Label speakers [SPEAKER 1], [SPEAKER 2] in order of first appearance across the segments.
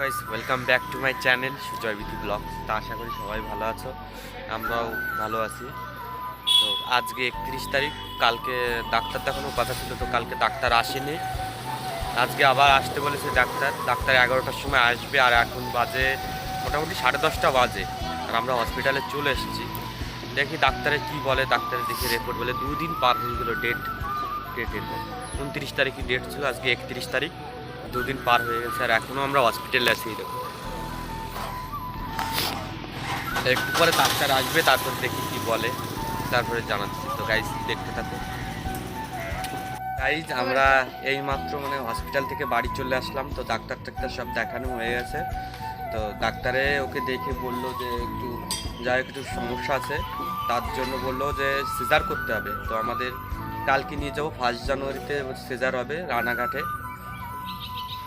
[SPEAKER 1] Guys welcome back to my channel Sujoy Bithi vlog তা আশা করি সবাই ভালো আছো, আমরাও ভালো আছি। তো আজকে একত্রিশ তারিখ, কালকে ডাক্তার দেখানোর কথা ছিল, তো কালকে ডাক্তার আসেনি। আজকে আবার আসতে বলেছে ডাক্তার। ডাক্তার এগারোটার সময় আসবে, আর এখন বাজে মোটামুটি সাড়ে দশটা বাজে। আর আমরা হসপিটালে চলে এসেছি। দেখি ডাক্তারে কি বলে, ডাক্তারে দেখে রিপোর্ট বলে। দুদিন পার হয়ে গেলো ডেট ডেটের উনত্রিশ তারিখই ডেট ছিল, আজকে একত্রিশ তারিখ। দুদিন পার হয়ে গেছে আর এখনও আমরা হসপিটালে আছি দেখো। একটু পরে ডাক্তার আসবে, তারপর দেখি কি বলে, তারপরে জানাচ্ছি। তো গাইজ দেখতে থাকো। গাইজ আমরা এই মাত্র মানে হসপিটাল থেকে বাড়ি চলে আসলাম। তো ডাক্তার টাক্তার সব দেখানো হয়ে গেছে। তো ডাক্তারে ওকে দেখে বলল যে একটু যা একটু সমস্যা আছে। তার জন্য বলল যে সিজার করতে হবে। তো আমাদের কালকে নিয়ে যাব ফার্স্ট জানুয়ারিতে সিজার হবে রানাঘাটে।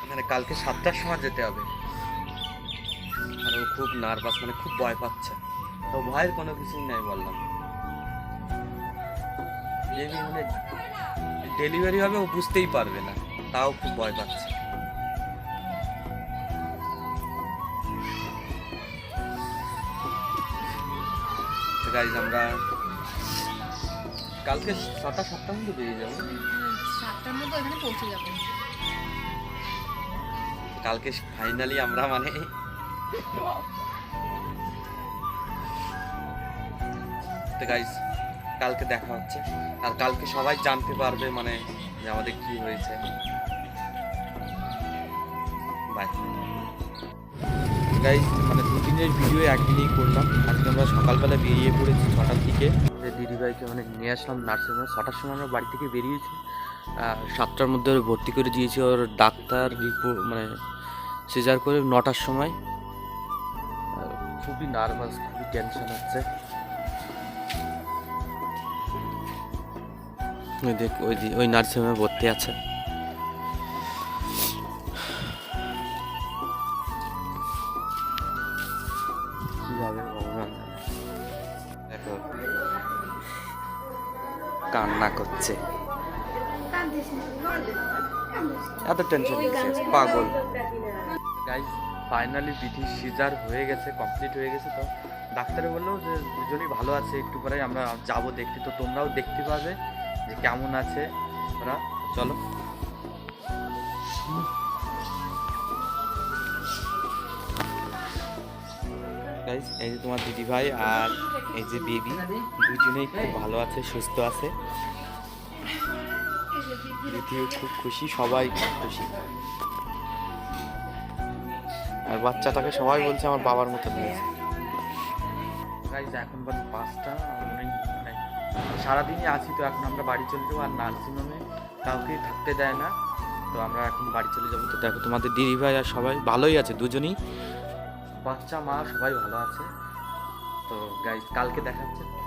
[SPEAKER 1] মানে কালকে সাতটার সময় যেতে হবে। আর ও খুব নার্ভাস মানে খুব ভয় পাচ্ছে। তো ভয়ের কোনো কিছুই নাই বললাম। মানে ডেলিভারি হবে, ও বুঝতেই পারবে না। তাও খুব ভয় পাচ্ছে। গাইজ আমরা কালকে ছটা সাতটার মধ্যে বেরিয়ে যাব।
[SPEAKER 2] সাতটার মধ্যে ওখানে পৌঁছে যাব।
[SPEAKER 1] কালকে ফাইনালি আমরা মানে তো কালকে দেখা হচ্ছে। আর কালকে সবাই জানতে পারবে মানে যে আমাদের কি হয়েছে। মানে দুদিনের ভিডিও একদিনেই করলাম। আজকে আমরা সকালবেলা বেরিয়ে পড়েছি ছটার দিকে। আমাদের দিদিভাইকে মানে নিয়ে আসলাম নার্সিংহোমে ছটার সময় আমরা বাড়ি থেকে বেরিয়েছি। সাতটার মধ্যে ভর্তি করে দিয়েছি। ওর ডাক্তার রিপোর্ট মানে সিজার করে নটার সময়। খুবই নার্ভাস, খুবই টেনশন হচ্ছে। ওই দেখ, ওই ওই নার্সিংহোমে ভর্তি আছে। কি হবে দেখো কান্না করছে। এত টেনশন পাগল। ফাইনালি বিধি সিজার হয়ে গেছে কমপ্লিট হয়ে গেছে তো। ডাক্তারে বলল যে, দুজনেই ভালো আছে, একটু পরে আমরা যাব দেখতে। তো তোমরাও দেখতে পাবে যে কেমন আছে ওরা। চলো। গাইজ এই যে তোমার দিদি ভাই আর এই যে বেবি দুজনেই খুব ভালো আছে, সুস্থ আছে। দিদিও খুব খুশি, সবাই খুব খুশি। আর বাচ্চাটাকে সবাই বলছে আমার বাবার মতো হয়েছে গাইজ এখন বাজে পাঁচটা মানে সারাদিনই আছি তো, এখন আমরা বাড়ি চলে যাব আর নার্সিংহোমে কাউকেই থাকতে দেয় না। তো আমরা এখন বাড়ি চলে যাব। তো দেখো তোমাদের দিদি ভাই আর সবাই ভালোই আছে, দুজনই। বাচ্চা মা সবাই ভালো আছে। তো গাইজ কালকে দেখা হচ্ছে